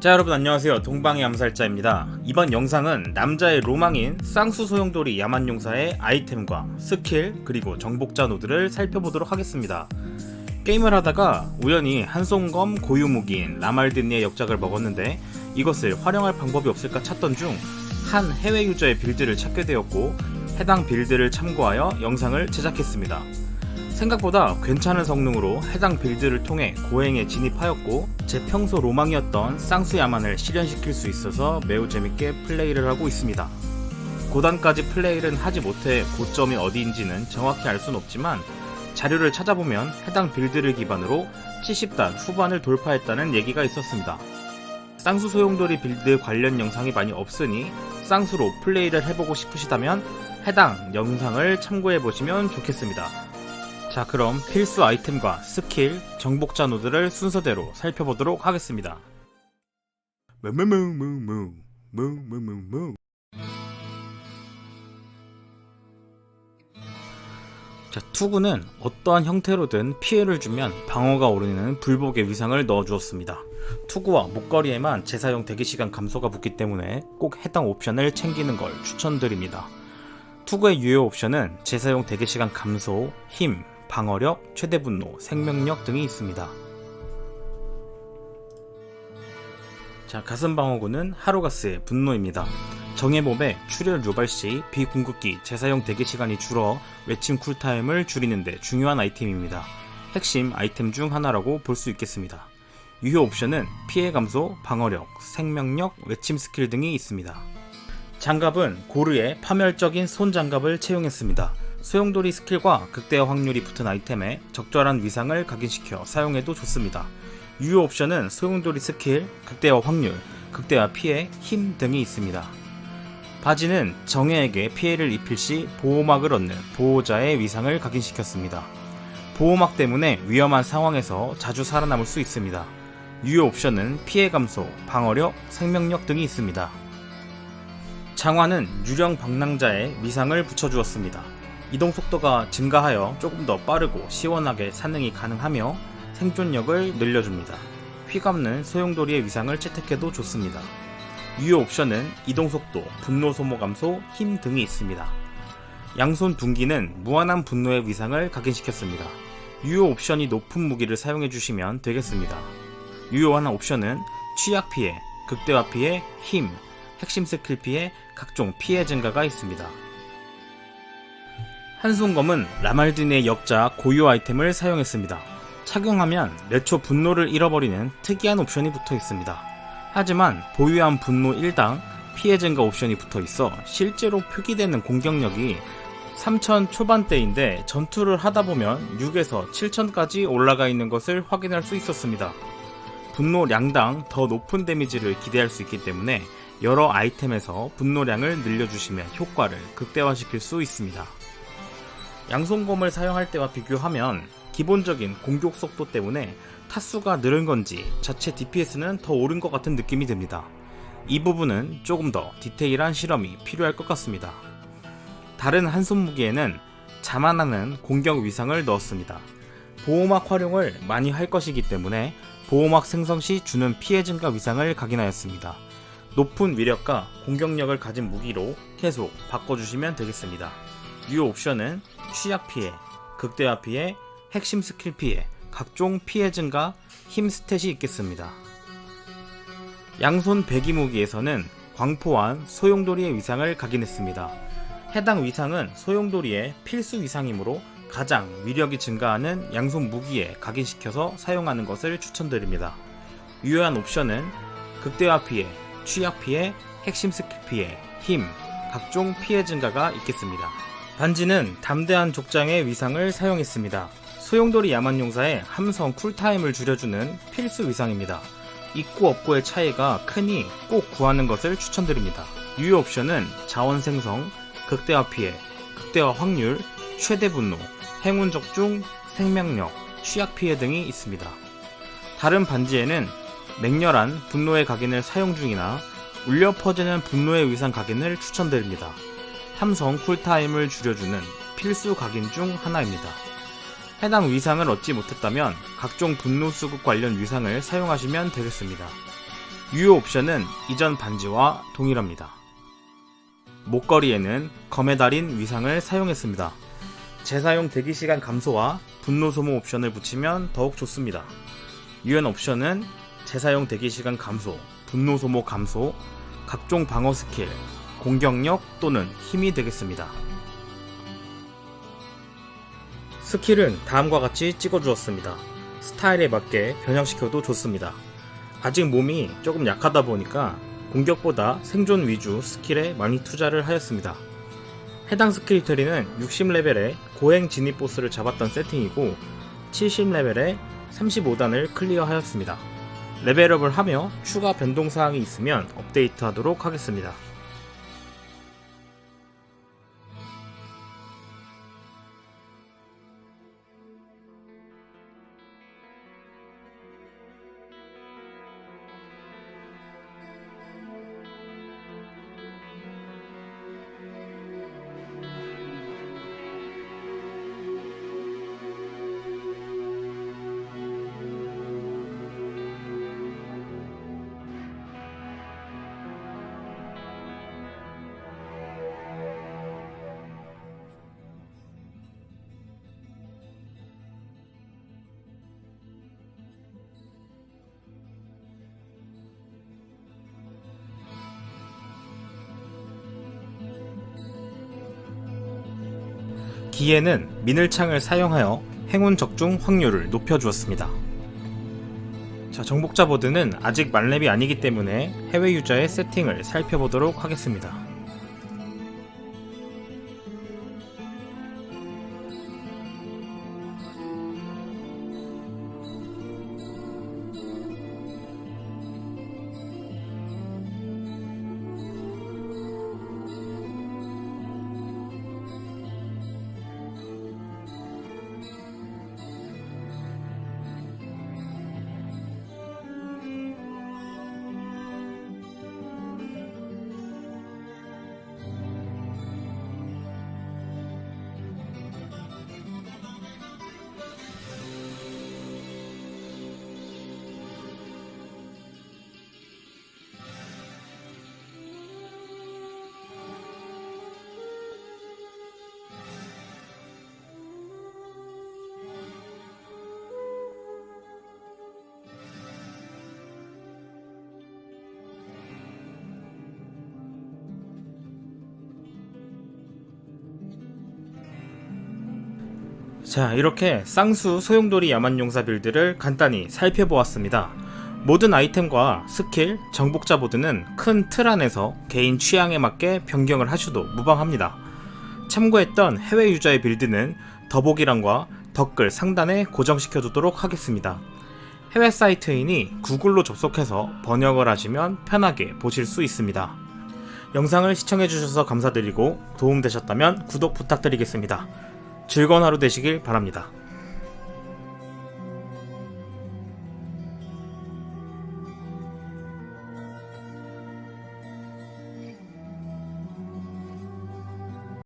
자 여러분 안녕하세요. 동방의 암살자입니다. 이번 영상은 남자의 로망인 쌍수 소용돌이 야만용사의 아이템과 스킬 그리고 정복자 노드를 살펴보도록 하겠습니다. 게임을 하다가 우연히 한송검 고유무기인 라말드니의 역작을 먹었는데 이것을 활용할 방법이 없을까 찾던 중 한 해외 유저의 빌드를 찾게 되었고 해당 빌드를 참고하여 영상을 제작했습니다 생각보다 괜찮은 성능으로 해당 빌드를 통해 고행에 진입하였고 제 평소 로망이었던 쌍수야만을 실현시킬 수 있어서 매우 재밌게 플레이를 하고 있습니다. 고단까지 플레이를 하지 못해 고점이 어디인지는 정확히 알 순 없지만 자료를 찾아보면 해당 빌드를 기반으로 70단 후반을 돌파했다는 얘기가 있었습니다. 쌍수 소용돌이 빌드 관련 영상이 많이 없으니 쌍수로 플레이를 해보고 싶으시다면 해당 영상을 참고해보시면 좋겠습니다. 자 그럼 필수 아이템과 스킬, 정복자 노드를 순서대로 살펴보도록 하겠습니다. 자, 투구는 어떠한 형태로든 피해를 주면 방어가 오르는 불복의 위상을 넣어주었습니다. 투구와 목걸이에만 재사용 대기시간 감소가 붙기 때문에 꼭 해당 옵션을 챙기는 걸 추천드립니다. 투구의 유효 옵션은 재사용 대기시간 감소, 힘, 방어력, 최대 분노, 생명력 등이 있습니다. 자, 가슴 방어구는 하루가스의 분노입니다. 정예몹의 출혈 유발 시 비공급기 재사용 대기 시간이 줄어 외침 쿨타임을 줄이는데 중요한 아이템입니다. 핵심 아이템 중 하나라고 볼 수 있겠습니다. 유효 옵션은 피해 감소, 방어력, 생명력, 외침 스킬 등이 있습니다. 장갑은 고르의 파멸적인 손 장갑을 채용했습니다. 소용돌이 스킬과 극대화 확률이 붙은 아이템에 적절한 위상을 각인시켜 사용해도 좋습니다. 유효 옵션은 소용돌이 스킬, 극대화 확률, 극대화 피해, 힘 등이 있습니다. 바지는 정예에게 피해를 입힐 시 보호막을 얻는 보호자의 위상을 각인시켰습니다. 보호막 때문에 위험한 상황에서 자주 살아남을 수 있습니다. 유효 옵션은 피해 감소, 방어력, 생명력 등이 있습니다. 장화는 유령 방랑자의 위상을 붙여주었습니다. 이동 속도가 증가하여 조금 더 빠르고 시원하게 사능이 가능하며 생존력을 늘려줍니다. 휘감는 소용돌이의 위상을 채택해도 좋습니다. 유효 옵션은 이동 속도, 분노 소모 감소, 힘 등이 있습니다. 양손 둔기는 무한한 분노의 위상을 각인시켰습니다. 유효 옵션이 높은 무기를 사용해 주시면 되겠습니다. 유효한 옵션은 취약 피해, 극대화 피해, 힘, 핵심 스킬 피해, 각종 피해 증가가 있습니다. 한송검은 라말딘의 역자 고유 아이템을 사용했습니다. 착용하면 레초 분노를 잃어버리는 특이한 옵션이 붙어 있습니다. 하지만 보유한 분노 1당 피해 증가 옵션이 붙어 있어 실제로 표기되는 공격력이 3000 초반대인데 전투를 하다 보면 6에서 7000까지 올라가 있는 것을 확인할 수 있었습니다. 분노량당 더 높은 데미지를 기대할 수 있기 때문에 여러 아이템에서 분노량을 늘려주시면 효과를 극대화시킬 수 있습니다. 양손검을 사용할 때와 비교하면 기본적인 공격 속도 때문에 타수가 늘은 건지 자체 DPS는 더 오른 것 같은 느낌이 듭니다. 이 부분은 조금 더 디테일한 실험이 필요할 것 같습니다. 다른 한손 무기에는 자만하는 공격 위상을 넣었습니다. 보호막 활용을 많이 할 것이기 때문에 보호막 생성 시 주는 피해 증가 위상을 각인하였습니다. 높은 위력과 공격력을 가진 무기로 계속 바꿔주시면 되겠습니다. 유효 옵션은 취약 피해, 극대화 피해, 핵심 스킬 피해, 각종 피해 증가, 힘 스탯이 있겠습니다. 양손 배기 무기에서는 광포한 소용돌이의 위상을 각인했습니다. 해당 위상은 소용돌이의 필수 위상이므로 가장 위력이 증가하는 양손 무기에 각인시켜서 사용하는 것을 추천드립니다. 유효한 옵션은 극대화 피해, 취약 피해, 핵심 스킬 피해, 힘, 각종 피해 증가가 있겠습니다. 반지는 담대한 족장의 위상을 사용했습니다. 소용돌이 야만용사의 함성 쿨타임을 줄여주는 필수 위상입니다. 있고 없고의 차이가 크니 꼭 구하는 것을 추천드립니다. 유효 옵션은 자원 생성, 극대화 피해, 극대화 확률, 최대 분노, 행운 적중, 생명력, 취약 피해 등이 있습니다. 다른 반지에는 맹렬한 분노의 각인을 사용 중이나 울려 퍼지는 분노의 위상 각인을 추천드립니다. 함성 쿨타임을 줄여주는 필수 각인 중 하나입니다. 해당 위상을 얻지 못했다면 각종 분노 수급 관련 위상을 사용하시면 되겠습니다. 유효 옵션은 이전 반지와 동일합니다. 목걸이에는 검에 달인 위상을 사용했습니다. 재사용 대기시간 감소와 분노 소모 옵션을 붙이면 더욱 좋습니다. 유연 옵션은 재사용 대기시간 감소, 분노 소모 감소, 각종 방어 스킬, 공격력 또는 힘이 되겠습니다. 스킬은 다음과 같이 찍어주었습니다. 스타일에 맞게 변형시켜도 좋습니다. 아직 몸이 조금 약하다 보니까 공격보다 생존 위주 스킬에 많이 투자를 하였습니다. 해당 스킬 트리는 60레벨에 고행 진입 보스를 잡았던 세팅이고 70레벨에 35단을 클리어하였습니다. 레벨업을 하며 추가 변동사항이 있으면 업데이트 하도록 하겠습니다. 기에는 미늘창을 사용하여 행운 적중 확률을 높여주었습니다. 자, 정복자 보드는 아직 만렙이 아니기 때문에 해외 유저의 세팅을 살펴보도록 하겠습니다. 자, 이렇게 쌍수 소용돌이 야만용사 빌드를 간단히 살펴보았습니다. 모든 아이템과 스킬, 정복자 보드는 큰 틀 안에서 개인 취향에 맞게 변경을 하셔도 무방합니다. 참고했던 해외 유저의 빌드는 더보기란과 댓글 상단에 고정시켜 두도록 하겠습니다. 해외 사이트이니 구글로 접속해서 번역을 하시면 편하게 보실 수 있습니다. 영상을 시청해주셔서 감사드리고 도움되셨다면 구독 부탁드리겠습니다. 즐거운 하루 되시길 바랍니다.